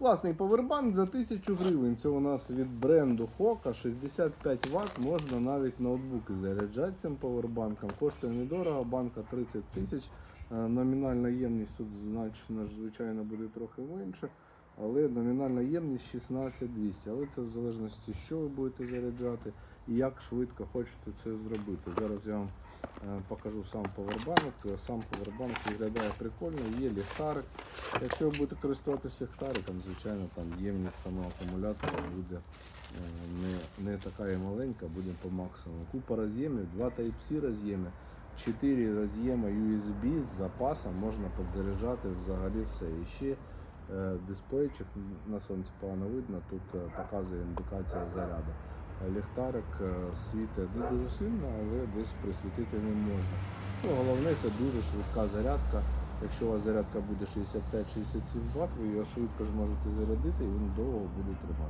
Класний павербанк за 1000 гривень. Це у нас від бренду Hoka 65 Вт. Можна навіть ноутбуки заряджати цим павербанком. Коштує недорого, банка 30 тисяч. Е, Номінальна ємність тут значно ж, звичайно буде трохи менше. Але номінальна ємність 16200. Але це в залежності, що ви будете заряджати і як швидко хочете це зробити. Зараз я вам е, покажу сам повербанк. Е, Сам повербанк виглядає прикольно, є ліхтарик. Якщо ви будете користуватися ліхтариком, звичайно, там ємність самого акумулятора буде е, не, не така і маленька, буде по максимуму. Купа роз'ємів, два Type-C роз'єми, 4 роз'єми USB з запасом, можна підзаряджати взагалі все. І ще дисплейчик на сонці погано видно, тут е, показує індикація заряду. Е, Ліхтарик е, світить не дуже сильно, але десь присвітити не можна. Ну, головне це дуже швидка зарядка. Якщо у вас зарядка буде 65-67 Вт, ви його швидко зможете зарядити і він довго буде тримати.